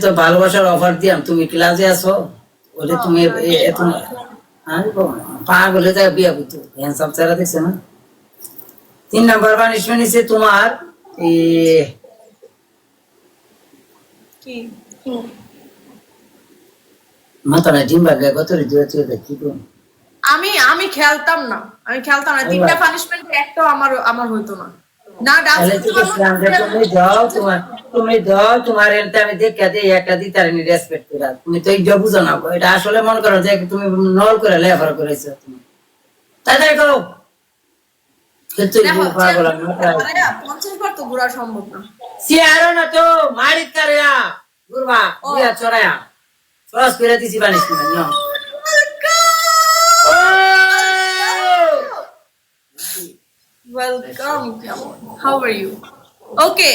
তো ভালোবাসার অফার দিয়াম। তুমি ক্লাসে আসো ওটা তুমি এ- এ আমি পাগল হয়ে যায় বিয়া করতো। হ্যান্ডসাম চেহারা দেখছে না। তিন নাম্বার পানিশমেন্ট নিচ্ছে তোমার কি? মাথাটা ডিম বাগে কত কি আমি আমি খেলতাম না। আমি খেলতাম না। তিনটা পানিশমেন্ট একটাও আমার আমার হইতো না। না দাও তোমার তুমি দাও তোমার এটা আমি দেখে দিই একটা দিই তার রেসপেক্ট করে তুমি তো এই বুঝো না এটা আসলে মনে করো যে তুমি নল করে লেফার করেছ। তুমি তাড়াতাড়ি করো। মারিত। বিয়া চড়ায়া। সস করে দিছি বানিস ন। Welcome how are you okay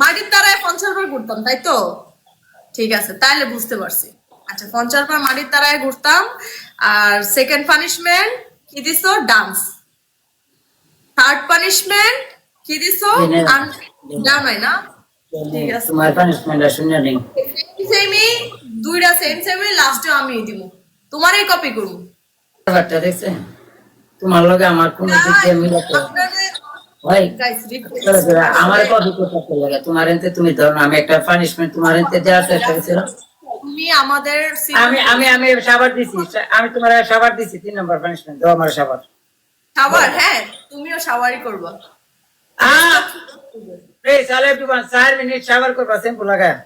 মাটির তারায় পঞ্চাশ বার ঘুরতাম তাই তো? ঠিক আছে তাইলে বুঝতে পারছি। আচ্ছা পঞ্চাশ বার মাটির তারায় ঘুরতাম আর সেকেন্ড পানিশমেন্ট কি দিছো? ডান্স থার্ড পানিশমেন্ট কি দিছো. ডান নাই না? ঠিক আছে। তোমার শুনে নেই সেমই দুইটা সেম লাস্টে আমি দিব তোমারই কপি করব ব্যাপারটা তোমার লগে আমার কোন দিক দিয়ে মিলাতে আমার লাগে তোমার এনতে তুমি ধরো আমি একটা পানিশমেন্ট তোমার এনতে দেওয়ার চেষ্টা করছিলাম। তুমি আমাদের আমি আমি আমি সাবার দিছি আমি তোমার সাবার দিছি তিন নম্বর পানিশমেন্ট দাও আমার সাবার। শাওয়ার হ্যাঁ তুমিও শাওয়ারই করবা। আহ! এই সালে এভরিওয়ান 4 মিনিট শাওয়ার করবা লাগায়।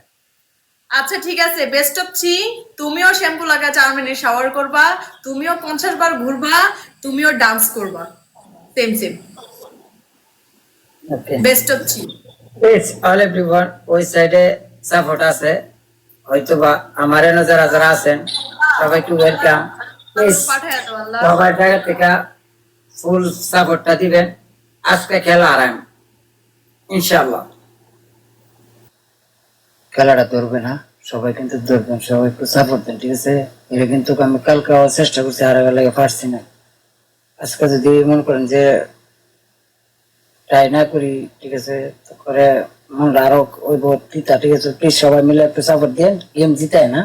আচ্ছা ঠিক আছে বেস্ট অফ থ্রি তুমিও শ্যাম্পু লাগা চার মিনিট শাওয়ার করবা। তুমিও পঞ্চাশ বার ঘুরবা তুমিও ডান্স করবা। Same same best of three please all everyone ওই সাইডে সাপোর্ট আছে। হয়তো বা আমার এনে যারা যারা আছেন সবাইকে ওয়েলকাম সবার জায়গা থেকে ফুল সাপোর্টটা দিবেন। আজকে খেলা আরাম ইনশাআল্লাহ। খেলাটা ধরবে না। সবাই কিন্তু ধরবেন সবাই একটু সাপোর্ট দেন ঠিক আছে? এটা কিন্তু আমি কালকে চেষ্টা করছি আর লাগে পারছি না। আজকে যদি মনে করেন যে ট্রাই না করি ঠিক আছে তারপরে মনটা আরও ওই তিতা ঠিক আছে? প্লিজ সবাই মিলে একটু সাপোর্ট দেন গেম জিতায় না?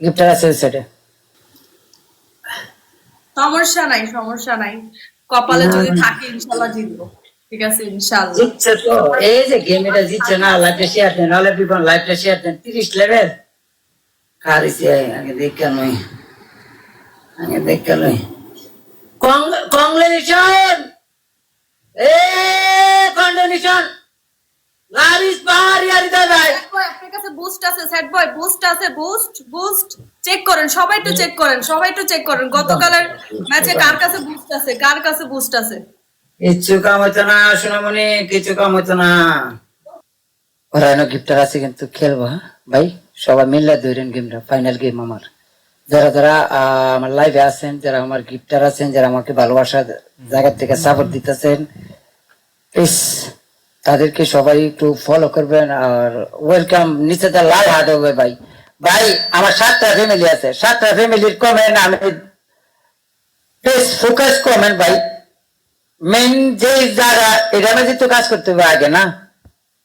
গিফটার আছে সেটা সমস্যা নাই সমস্যা নাই। কপালে যদি থাকে ইনশাল্লাহ জিতবো। ঠিক আছে ইনশাল্লাহ জিতছে তো। এই যে গেম এটা জিতছে না লাইভটা শেয়ার দেন অল এভরিওয়ান লাইভটা শেয়ার দেন। 30 লেভেল কারিছে আগে দেখা নই আগে দেখা নই কংগ্রেচুলেশন এ কন্ডোনেশন লাভ ইজ পাওয়ার ইয়ার দাদা আপনার কাছে বুস্ট আছে স্যাড বয় বুস্ট আছে বুস্ট বুস্ট চেক করেন সবাই একটু চেক করেন সবাই একটু চেক করেন গতকালের ম্যাচে কার কাছে বুস্ট আছে কার কাছে বুস্ট আছে? কিছু কাম হতো না সোনামণি কিছু কাম হতো না ওরা এনে গিফটার আছে কিন্তু খেলব হ্যাঁ? ভাই, সবাই মিললে ধরেন গেমটা ফাইনাল গেম আমার। যারা যারা আমার লাইভে আছেন, যারা আমার গিফটার আছেন, যারা আমাকে ভালোবাসা জায়গা থেকে সাপোর্ট দিতেছেন প্লিজ তাদেরকে সবাই একটু ফলো করবেন আর ওয়েলকাম নিচে তো লাল হাট হবে ভাই। ভাই, আমার সাতটা ফ্যামিলি আছে, সাতটা ফ্যামিলির কমেন্ট আমি প্লিজ ফোকাস কমেন্ট ভাই। মেন যে যারা এটা মধ্যে তো কাজ করতে হবে আগে, না?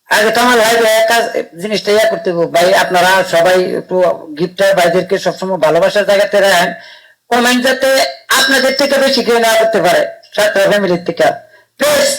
আগে তো আমার ভাই কাজ, জিনিসটা ইয়া করতে হবে। ভাই, আপনারা সবাই একটু গিফটার ভাইদেরকে সবসময় ভালোবাসার জায়গাতে রাখেন। কমেন্ট যাতে আপনাদের থেকে বেশি কেউ না করতে পারে সাতটা ফ্যামিলির থেকে। প্লিজ